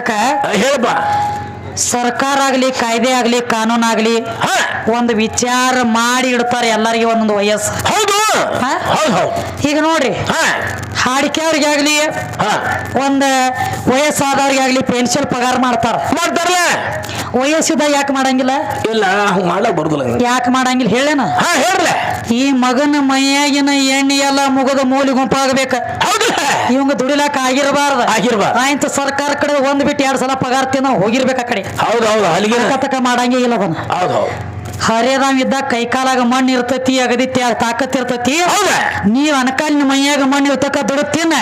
ಆ, ಹೇಳಪ್ಪ. ಸರ್ಕಾರ ಆಗ್ಲಿ ಕಾಯ್ದೆ ಆಗ್ಲಿ ಕಾನೂನು ಆಗ್ಲಿ ಒಂದು ವಿಚಾರ ಮಾಡಿ ಇಡ್ತಾರೆ ಎಲ್ಲರಿಗೆ ಒಂದೊಂದು ವಯಸ್ಸು. ಹೌದು. ಹಾ? ಹೌದು ಹೌದು. ಈಗ ನೋಡ್ರಿ. ಹಾಡಿಕೆಯವ್ರಿಗೆ ಆಗ್ಲಿ ಹಾ. ಒಂದು ವಯಸ್ಸಾದವ್ರಿಗೆ ಆಗ್ಲಿ ಪೆನ್ಷನ್ ಪಗಾರ ಮಾಡ್ತಾರ. ಮಾಡ್ತಾರಲ್ಲ. ವಯಸ್ಸಿದ ಯಾಕೆ ಮಾಡಂಗಿಲ್ಲ? ಇಲ್ಲ ಹಂಗ್ ಮಾಡ್ಲಕ್ ಬರುದಿಲ್ಲ. ಯಾಕೆ ಮಾಡಂಗಿಲ್ಲ? ಹೇಳೇನ? ಹಾ ಹೇಳ್ರಲ್ಲ ಈ ಮಗನ ಮೈಯಾಗಿನ ಎಣ್ಣೆ ಎಲ್ಲ ಮುಗದ ಮೂಲಿ ಗುಂಪಾಗಬೇಕ. ಇವಂಗ ದುಡಿಲಾಕ ಆಗಿರಬಾರ್ದು. ಆಗಿರ್ಬಾರ್ದು. ಆಯ್ತು ಸರ್ಕಾರ ಕಡೆ ಒಂದ್ ಬಿಟ್ಟು ಎರಡ್ ಸಲ ಪಗಾರ ತಿನ್ನ ಹೋಗಿರ್ಬೇಕ ಆ ಕಡೆ. ಹೌದು ಹೌದು ಅಲ್ಲಿಗೆ. ತಕ ಮಾಡಂಗೇ ಇಲ್ಲ ಅದನ್ನ. ಹೌದು ಹೌದು. ಹರಿಯದಾವ್ ಇದ್ದಾಗ ಕೈ ಕಾಲಾಗ ಮಣ್ಣು ಇರ್ತೈತಿ ಅಗದಿ ತಾಕತ್ ಇರ್ತತಿ. ನೀವ್ ಅನಕಾಲಿನ ಮೈಯಾಗ ಮಣ್ಣು ಇರ್ತಕ್ಕ ದುಡುತ್ತಿನ.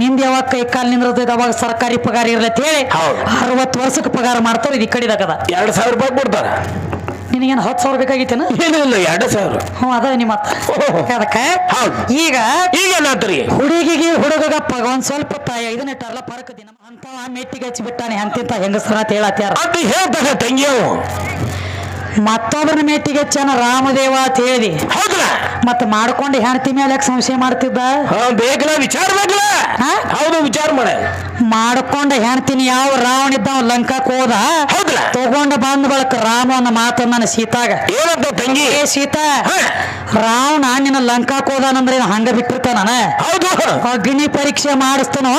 ನಿಂದ ಯಾವಾಗ ಕೈಕಾಲ ನಿಂದಿರ್ತೈತಿ ಅವಾಗ ಸರ್ಕಾರಿ ಪಗಾರ ಇರ್ಲೈತಿ ಹೇಳಿ. ಅರವತ್ತು ವರ್ಷಕ್ಕೆ ಪಗಾರ ಮಾಡ್ತಾರ ಇದು ಈ ಕಡಿದಾಗದ. ಎರಡ್ ಸಾವಿರ ರೂಪಾಯಿ ಕೊಡ್ತಾರ. ನಿನಗೇನು ಹತ್ತು ಸಾವಿರ ಬೇಕಾಗಿತ್ತೇನು? ಏನೂ ಇಲ್ಲ ಎರಡು ಸಾವಿರ. ಹ್ಞೂ ಅದ ನಿಮ್ಮ ಓಹೋ. ಅದಕ್ಕ ಹೌದು. ಈಗ ಈಗ ಏನಾತ್ರಿ ಹುಡುಗಿಗೆ ಹುಡುಗಗ ಪಗ ಒಂದ್ ಸ್ವಲ್ಪ ತಾಯ ಇದನ್ನ ಇಟ್ಟಾರಲ್ಲ ಪರಕ ದಿನ. ಅಂತ ಮೆಟ್ಟಿಗೆ ಹಚ್ಚಿ ಬಿಟ್ಟಾನೆ ಅಂತಿಂತ ಹೆಂಗಸರ ಅಂತ ಹೇಳತ್ಯಾರ. ಅಂತ ಹೇಳ್ತಾರೆ ತಂಗಿಯವು ಮತ್ತೊಬ್ಬನ ಮೆಟ್ಟಿಗೆ ಹಚ್ಚನ ರಾಮದೇವ ಅಂತ ಹೇಳಿ. ಮತ್ತೆ ಮತ್ತ ಮಾಡ್ಕೊಂಡು ಹೆಣ್ತಿ ಮೇಲೆ ಯಾಕೆ ಸಂಶಯ ಮಾಡ್ತಿದ್ದ? ಬೇಗ ಬೇಕಲ್ಲ ವಿಚಾರ ಬೇಕಲ್ಲ. ಹಾ? ಹೌದು ವಿಚಾರ ಮಾಡ. ಮಾಡ್ಕೊಂಡ ಹೆಣ್ತೀನಿ ಯಾವ ರಾವಣ ಇದ್ದಾವ ಲಂಕಾಕ್ ಹೋದ ಹೌದಲ್ಲ ತಗೊಂಡ ಬಂದ ಬಳಕ ರಾಮನ ಮಾತು ನನ್ನ ಸೀತಾಗ. ಏನಂತ ತಂಗಿ? ಏ ಸೀತಾ. ರಾವಣ ನಿನ್ನ ಲಂಕಾಕ್ ಹೋದಾನಂದ್ರೆ ಹಂಗ ಬಿಟ್ಟಿರ್ತಾನ ಹೌದು. ಅಗ್ನಿ ಪರೀಕ್ಷೆ ಮಾಡಿಸ್ತಾನೋ?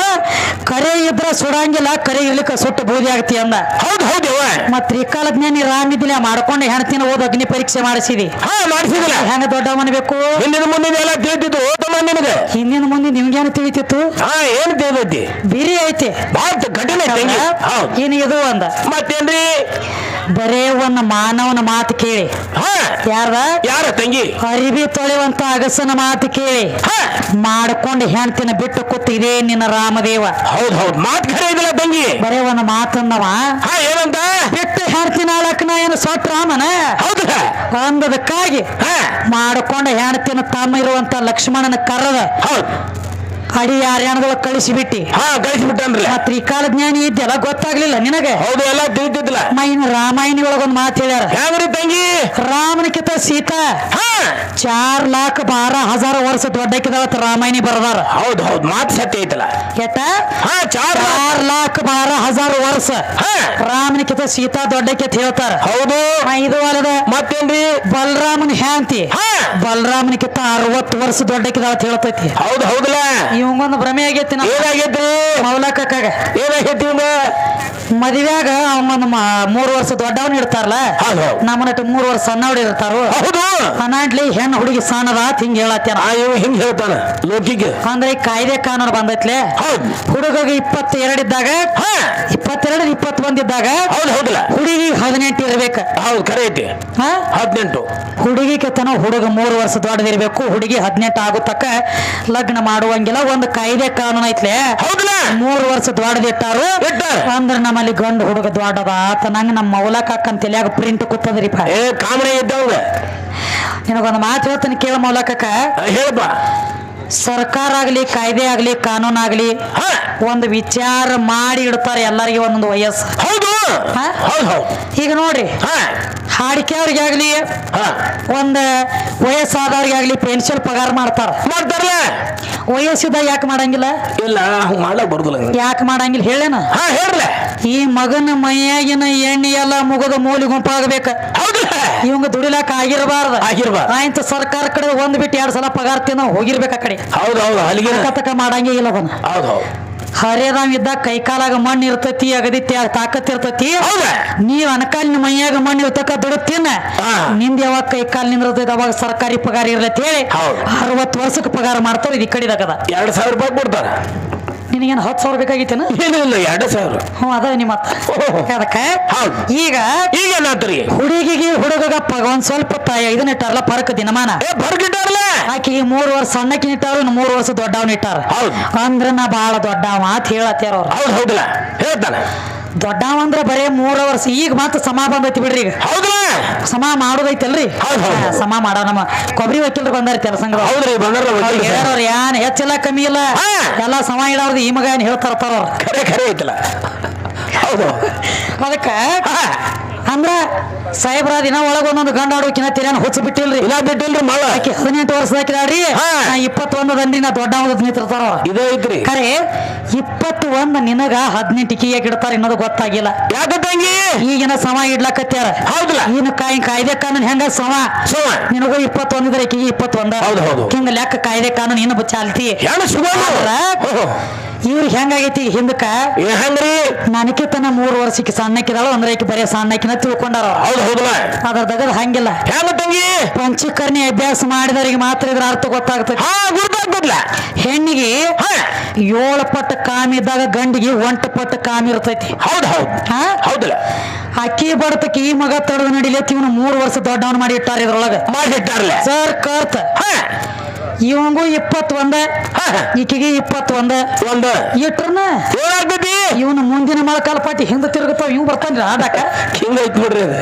ಕರೆ ಇದ್ರ ಸುಡಂಗಿಲ್ಲ ಕರೆ ಇರ್ಲಿಕ್ಕ ಸುಟ್ಟು ಬೂದಿ ಆಗ್ತಿ ಅಂದ. ಹೌದು ಹೌದು ಅವ್ವ. ತ್ರಿಕಾಲ ಜ್ಞಾನಿ ರಾಮ್ ರಾಮಿದ್ದಿಲ್ಲ ಮಾಡ್ಕೊಂಡು ಹೆಣ್ತಿನ ಓದ್ ಅಗ್ನಿ ಪರೀಕ್ಷೆ ಮಾಡಿಸಿದಿ. ಹಾ ಮಾಡಿಸಿದಿಲ್ಲ. ಹೆಂಗ ದೊಡ್ಡವನ್ಬೇಕು ಹಿಂದಿನ ಮುಂದಿನ ಎಲ್ಲ ತಿಳಿದಿದ್ದು ನಿನಗೆ ಹಿಂದಿನ ಮುಂದೆ ನಿಮ್ಗೇನು ತಿಳಿತಿತ್ತು? ಹಾ ಏನ್ ತಿಳಿದೈತಿ? ಬಿರಿ ಐತಿ. ಬಾಳ ಕಠಿಣ ಇನ್ ಇದು ಒಂದ. ಮತ್ತೇನ್ರಿ? ಬರೇ ಒಂದ್ ಮಾನವನ ಮಾತು ಕೇಳಿ. ಹಾ. ಯಾರ್ದ? ಯಾರ ತಂಗಿ? ಅರಿವಿ ತೊಳೆಯುವಂತ ಅಗಸನ ಮಾತು ಕೇಳಿ. ಮಾಡ್ಕೊಂಡು ಹೆಣ್ತಿನ ಬಿಟ್ಟು ಕೂತ್ ಇದೇ ನಿನ್ನ ರಾಮದೇವ. ಹೌದ್ ಹೌದ್. ಮಾತು ಖರೆ ಇದಿಲ್ಲ ತಂಗಿ? ಬರೇ ಒಂದ್ ಮಾತನ್ನವ ಏನಂತ? ಬಿಟ್ಟು ಹೆಣ್ತಿನ ಅಳಕ್ನ ಏನು ಸೊಟ್ಟ ರಾಮನ? ಹೌದಲ್ಲ ಅಂದದಕ್ಕಾಗಿ ಮಾಡ್ಕೊಂಡು ಹೆಣ್ತಿನ ತಮ್ಮ ಇರುವಂತ ಲಕ್ಷ್ಮಣನ ಕರದ ಹೌದು. ಅಡಿ ಯಾರ್ಯಾಣದೊಳಗ ಕಳಿಸಿಬಿಟ್ಟಿ ಹಾ ಕಳಿಸ್ಬಿಟ್ಟನ್ರಿ ಆ ತ್ರಿಕಾಲ ಜ್ಞಾನಿ ಇದ್ದೆಲ್ಲ ಗೊತ್ತಾಗ್ಲಿಲ್ಲ ನಿನಗೆ. ಹೌದು ಎಲ್ಲ ತಿಳಿದಿದ್ಲ ಮೈನ ರಾಮಾಯಣಿ ಒಳಗೊಂದು ಮಾತು ಹೇಳ್ಯಾರ. ಹೆಂಗ್ರಿ ತಂಗಿ? ರಾಮನಕಿತ ಸೀತಾ. ಹಾ. ಚಾರ್ ಲಾಖ ಬಾರ ಹಜಾರ ವರ್ಷ ದೊಡ್ಡಕ್ಕಿದಾವತ್ ರಾಮಾಯಣಿ ಬರದಾರ. ಹೌದು ಹೌದು ಮಾತು ಸತ್ಯ ಐತಲ್ಲ. ಕೆಟ್ಟ ಹಾ ಚಾರ ಲಾಖ ಬಾರ ಹಜಾರ ವರ್ಷ. ರಾಮನ ಕಿತ ಸೀತಾ ದೊಡ್ಡಕ್ಕೆ ಅಂತ ಹೇಳ್ತಾರ. ಹೌದು. ಐದು ಇದು ಅಲ್ಲದ ಮತ್ತೇನ್ರಿ? ಬಲರಾಮನ ಹ್ಯಾಂತಿ. ಬಲರಾಮನ ಬಲರಾಮನಕಿತ ಅರವತ್ತು ವರ್ಷ ದೊಡ್ಡಕ್ಕಿದಾವ ಅಂತ ಹೇಳ್ತೈತಿ. ಹೌದು ಹೌದಲ್ಲ. ಇವಂಗೊಂದು ಭ್ರಮೆ ಆಗೈತಿ ಏನಾಗೈತಿ ಇವಂಗ? ಮದುವೆಯಾಗ ಅವನ ಮೂರು ವರ್ಷ ದೊಡ್ಡವನ್ ಇಡ್ತಾರಲ್ಲ? ನಮ್ಮನಟ್ಟು ಮೂರು ವರ್ಷ ಸಣ್ಣ ಇರ್ತಾರು. ಹೌದು. ಅನಾಟ್ಲಿ ಹೆಣ್ಣು ಹುಡುಗಿ ಸಣ್ಣದ ಹಿಂಗ್ ಹೇಳತ್ತೇನ ಹಿಂಗ್ ಹೇಳ್ತಾನ ಲೋಕಿಗೆ. ಅಂದ್ರೆ ಕಾಯ್ದೆ ಕಾನೂನು ಬಂದೈತ್ಲೆ? ಹುಡುಗ ಹುಡುಗಗ ಇಪ್ಪತ್ತೆರಡು ಇದ್ದಾಗ ಇಪ್ಪತ್ತೆರಡು ಇಪ್ಪತ್ತೊಂದಿದ್ದಾಗ ಹುಡುಗಿ ಹದಿನೆಂಟು ಇರ್ಬೇಕ. ಹೌದು ಕರೆ ಐತಿ ಹಾ? ಹದಿನೆಂಟು. ಹುಡುಗಿ ಕೆತ್ತನ ಹುಡುಗ ಮೂರು ವರ್ಷ ದೊಡ್ಡದಿರ್ಬೇಕು. ಹುಡುಗಿ ಹದಿನೆಂಟು ಆಗೋ ತಕ್ಕ ಲಗ್ನ ಮಾಡುವಂಗಿಲ್ಲ ಒಂದು ಕಾಯ್ದೆ ಕಾನೂನು ಐತ್ಲೆ. ಹೌದಲ್ಲ? ಮೂರು ವರ್ಷ ದೊಡ್ಡದಿಟ್ಟಾರು ಇಟ್ಟಾರ. ಅಂದ್ರ ನಮ್ಮಲ್ಲಿ ಗಂಡು ಹುಡುಗ ದೊಡ್ಡದ ಆತ ನಂಗೆ ನಮ್ಮ ಮೌಲಕ ಅಂತ ತಲೆಯಾಗ ಪ್ರಿಂಟ್ ಪಾ ಏ ಕಾಮನೆ ಇದ್ದವಂಗ. ನಿನಗೊಂದು ಮಾತು ಹೇಳ್ತಾನೆ ಕೇಳ ಮೌಲಕಕ್ಕ. ಹೇಳಪ್ಪ. ಸರ್ಕಾರ ಆಗಲಿ ಕಾಯ್ದೆ ಆಗಲಿ ಕಾನೂನಾಗಲಿ ಒಂದು ವಿಚಾರ ಮಾಡಿ ಇಡ್ತಾರೆ ಎಲ್ಲರಿಗೆ ಒಂದೊಂದು ವಯಸ್ಸು. ಹೌದು. ಈಗ ನೋಡ್ರಿ. ಹಾ. ಹಾಡಿಕೆಯವ್ರಿಗೆ ಆಗ್ಲಿ ಹಾ. ಒಂದು ವಯಸ್ಸಾದವ್ರಿಗೆ ಆಗ್ಲಿ ಪೆನ್ಷನ್ ಪಗಾರ ಮಾಡ್ತಾರ. ಮಾಡ್ತಾರಲ್ಲ. ವಯಸ್ಸಿದ ಯಾಕೆ ಮಾಡಂಗಿಲ್ಲ? ಇಲ್ಲ ಬರುದಿಲ್ಲ ನಂಗೆ. ಯಾಕೆ ಮಾಡಂಗಿಲ್ಲ ಹೇಳೇನ ಈ ಮಗನ ಮೈಯಾಗಿನ ಎಣ್ಣೆ ಎಲ್ಲ ಮುಗದ ಮೂಲಿ ಗುಂಪಾಗಬೇಕ ಇವಂಗ ದುಡಿಲಾಕ ಆಗಿರಬಾರ್ದು. ಆಗಿರ್ಬಾರ್ದು. ಆಯ್ತು ಸರ್ಕಾರ ಕಡೆ ಒಂದ್ ಬಿಟ್ಟು ಎರಡ್ ಸಲ ಪಗಾರ ತಿನ್ನ ಹೋಗಿರ್ಬೇಕ ಆ ಕಡೆ. ಹೌದು ಹೌದು ಅಲ್ಲಿಗೆ. ಮಾಡಂಗೇ ಇಲ್ಲ ಅದನ್ನ. ಹೌದು ಹೌದು. ಹರಿಯದಾವ್ ಇದ್ದಾಗ ಮಣ್ಣ ಕಾಲಾಗ ಮಣ್ಣು ಇರ್ತೈತಿ ಅಗದಿ ತಾಕತ್ ಇರ್ತತಿ. ನೀವ್ ಅನಕಾಲಿನ ಮೈಯಾಗ ಮಣ್ಣು ಇರ್ತಕ್ಕ ದುಡುತ್ತಿನ. ನಿಂದ ಯಾವಾಗ ಕೈಕಾಲ ನಿಂದಿರ್ತೈತಿ ಅವಾಗ ಸರ್ಕಾರಿ ಪಗಾರ ಇರ್ಲತ್ತೇಳಿ. ಹೇಳಿ. ಅರವತ್ತು ವರ್ಷಕ್ಕೆ ಪಗಾರ ಮಾಡ್ತಾರ ಇದು ಈ ಕಡಿದಾಗದ ಎರಡ್ ಸಾವಿರ ರೂಪಾಯಿ ಕೊಡ್ತಾರ. ನಿನಗೇನು ಹತ್ತು ಸಾವಿರ ಬೇಕಾಗಿತ್ತೇನ? ಏನೂ ಇಲ್ಲ ಎರಡು ಸಾವಿರ? ಹ್ಞೂ ಅದ ನಿಮ್ಮ ಅದಕ್ಕೆ. ಹೌದು. ಈಗ ಈಗ ಏನಾತ್ರಿ ಹುಡುಗಿಗೆ ಹುಡುಗಗ ಪಗ ಒಂದ್ ಸ್ವಲ್ಪ ತಾಯ ಇದನ್ನ ಇಟ್ಟಾರಲ್ಲ ಪರಕ ದಿನಮಾನ? ಏ ಬರ್ಗಿಟ್ಟಾರಲ್ಲ ಆಕಿ ಮೂರು ವರ್ಷ ಸಣ್ಣಕಿ ಇಟ್ಟಾರ ಇನ್ನು ಮೂರು ವರ್ಷ ದೊಡ್ಡವನ್ ಇಟ್ಟಾರ. ಹೌದು. ಅಂದ್ರ ನಾ ಬಾಳ ದೊಡ್ಡವ ಅಂತ ಹೇಳತ್ತಾರ ಅವ್ರು. ಹೌದು ಹೌದಲ್ಲ. ಹೇಳ್ತಾನ. ದೊಡ್ಡವ ಅಂದ್ರ ಬರೇ ಮೂರ ವರ್ಷ ಈಗ ಮಾತ್ರ ಸಮ ಬಂದೈತಿ ಬಿಡ್ರಿ ಈಗ. ಸಮ ಮಾಡೋದೈತಲ್ರಿ? ಹೌದ್ ಹೌದ್. ಹಾ, ಸಮ ಮಾಡೋ ನಮ್ಮ ಕೊಬ್ಬರಿ ವಕೀಲರು ಬಂದಾರ ಕೆಲಸಂಗ. ಹೌದ್ರಿ. ಯಾನ್ ಹೆಚ್ಚಿಲ್ಲ ಕಮ್ಮಿ ಇಲ್ಲ. ಹಾ. ಎಲ್ಲ ಸಮ ಇಡೋರ್ದು ಈ ಮಗ ಏನ್ ಹೇಳ್ತಾರ ಅವ್ರು. ಖರೆ ಖರೆ ಐತಲ್ಲ. ಹೌದು. ಅದಕ್ಕ ಹಾ. ಅಂದ್ರ ಸಾಹೇಬ್ರ ದಿನ ಒಳಗ ಒಂದೊಂದು ಗಂಡ ಆಡೋಕಿನ ತಿರ್ಯಾನ ಹುಚ್ಚ ಬಿಟ್ಟಿಲ್ರಿ ಇಲ್ಲ ಬಿಟ್ಟಿಲ್ರಿ ಮಳ ಆಕಿ ಹದಿನೆಂಟು ವರ್ಷ ಹಾಕಿದಾಡ್ರಿ ಇಪ್ಪತ್ತೊಂದು ದಂಡಿ ನಾ ದೊಡ್ಡ ನಿಂತಿರ್ತಾರ ಅವ್ರು. ಇದೇ ಇದ್ರಿ. ಖರೆ ಇಪ್ಪತ್ತು ಒಂದ್ ನಿನಗ ಹದಿನೆಂಟಿಗೆ ಇಡ್ತಾರ ಇನ್ನೋದು ಗೊತ್ತಾಗಿಲ್ಲ. ಯಾಕ ತಂಗಿ? ಈಗಿನ ಸಮ ಇಡ್ಲಕತ್ಯಾರ. ಹೌದಲ್ಲ. ಇನ್ನು ಕಾಯಿ ಕಾಯ್ದೆ ಕಾನೂನು ಹೆಂಗ ಸಮ? ನಿನಗ ನಿನಗೂ ಇಪ್ಪತ್ತೊಂದಿದ್ರೆ ಆಕಿಗೆ ಇಪ್ಪತ್ತೊಂದ. ಹೌದು, ಹೌದು. ಹಿಂಗ ಲೆಕ್ಕ ಕಾಯ್ದೆ ಕಾನೂನು ಇನ್ನು ಚಾಲ್ತಿ. ಇವ್ರಿಗೆ ಹೆಂಗಾಗೈತಿ ಹಿಂದಕ್ಕ? ಹೆಂಗ್ರಿ? ನನಕ್ಕೆ ತನ ಮೂರು ವರ್ಷಕ್ಕೆ ಸಣ್ಣಕ್ಕಿದಾಳು ಅಂದ್ರೆ ಆಕಿ ಬರೀ ಸಣ್ಣಕ್ಕಿನ ತಿಳ್ಕೊಂಡಾರ. ಹೌದು ಹೌದಲ್ಲ ಅದ್ರ ದಗದ ಹಂಗಿಲ್ಲ. ಹೆಂಗ ತಂಗಿ? ಪಂಚಕರ್ಣಿ ಅಭ್ಯಾಸ ಮಾಡಿದವರಿಗೆ ಮಾತ್ರ ಇದ್ರ ಅರ್ಥ ಗೊತ್ತಾಗ್ತದೆ. ಹೆಣ್ಣಿಗೆ ಹಾ. ಏಳು ಪಟ್ಟ ಕಾಮಿ ಇದ್ದಾಗ ಗಂಡಿಗೆ ಒಂಟು ಪಟ್ಟ ಕಾಮಿ ಇರ್ತೈತಿ. ಹೌದು ಹೌದು. ಹಾ? ಹೌದಲ್ಲ. ಅಕ್ಕಿ ಬಡತಕ್ಕೆ ಈ ಮಗ ತಡದ ನಡಿಲತ್ತಿ ಇವನು ಮೂರು ವರ್ಷ ದೊಡ್ಡವನ್ ಮಾಡಿ ಇಟ್ಟಾರ ಇದ್ರೊಳಗ. ಇಟ್ಟಾರಲ್ಲ ಸರ್ ಕರ್ತ. ಹಾ. ಇವಂಗೂ ಇಪ್ಪತ್ತೊಂದ. ಈಕಿಗೆ ಇಪ್ಪತ್ತೊಂದ. ಒಂದು. ಇಟ್ರನ? ಏನಾಗ್ತೈತಿ? ಇವನು ಮುಂದಿನ ಮೊಳಕಾಲ ಪಾಟಿ ಹಿಂದೆ ತಿರುಗುತ್ತಾವ ಇವ್ ಬರ್ತಾನ್ರಿ ಆಡಾಕ. ಹಿಂಗ ಐತ್ ನೋಡ್ರಿ ಅದು.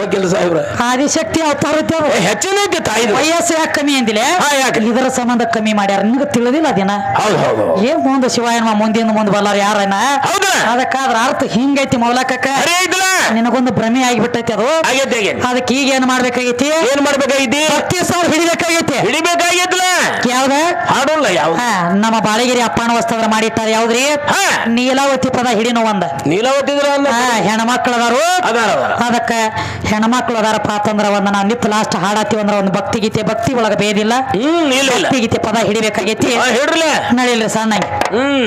ವಕೀಲ ಸಾಹೇಬ್ರ. ಆದಿಶಕ್ತಿ ಅವತಾರ ಹೆಚ್ಚಿನ ಐತಿ ವಯಸ್ಸು ಯಾಕೆ ಕಮ್ಮಿ ಅಂದಿಲ್ಲ? ಇದರ ಸಂಬಂಧ ಕಮ್ಮಿ ಮಾಡ್ಯಾರ. ನಿಮ್ಗೆ ತಿಳಿದಿಲ್ಲ ಅದೇನ? ಏನ್ ಮುಂದೆ ಶಿವಾಯನ ಮುಂದಿನ ಮುಂದೆ ಬಲ್ಲಾರ ಯಾರನ? ಹೌದಾ? ಅದಕ್ಕಾದ್ರ ಅರ್ಥ ಹಿಂಗೈತಿ ಮೌಲಕಕ್ಕ ನಿನಗೊಂದು ಭ್ರಮೆ ಆಗಿಬಿಟ್ಟೈತಿ ಅದು. ಆಗೈತಿ ಅದಕ್ಕೆ ಈಗ ಏನ್ ಮಾಡ್ಬೇಕಾಗೈತಿ? ಏನ್ ಮಾಡ್ಬೇಕಾಗೈತಿ? ಪ್ರತಿ ಸಾವಿರ ಹಿಡಿಬೇಕಾಗೈತಿ. ಹಿಡಿಬೇಕಾಗಿದ್ಲ? ಯಾವ್ದ? ಹಾಡೋಲ್ಲ ಯಾವ ನಮ್ಮ ಬಾಳಗಿರಿ ಅಪ್ಪನ ವಸ್ತದ್ರ ಮಾಡಿಟ್ಟಾರ ಯಾವ್ದ್ರಿ. ನೀಲಾವತಿ ಪದ ಹಿಡಿನೋ ಒಂದ. ನೀಲಾವತಿ ಹೆಣ್ಮಕ್ಳು ಅದಾರು ಅದಕ್ಕ ಹೆಣ್ಮಕ್ಳು ಅದಾರಪ್ಪ ಅಂತಂದ್ರ ಒಂದ್. ನಾವು ನಿತ್ ಲಾಸ್ಟ್ ಹಾಡಾತೀವಿ ಅಂದ್ರ ಒಂದು ಭಕ್ತಿ ಗೀತೆ ಭಕ್ತಿ ಒಳಗ ಬೇದಿಲ್ಲ ಭಕ್ತಿ ಗೀತೆ ಪದ ಹಿಡಿಬೇಕಾಗೈತಿ. ಹಿಡ್ರಲ್ಲ ನಡಿಲ್ಲ ನಡಿಲ್ರಿ ಸಣ್ಣ ಹ್ಮ್.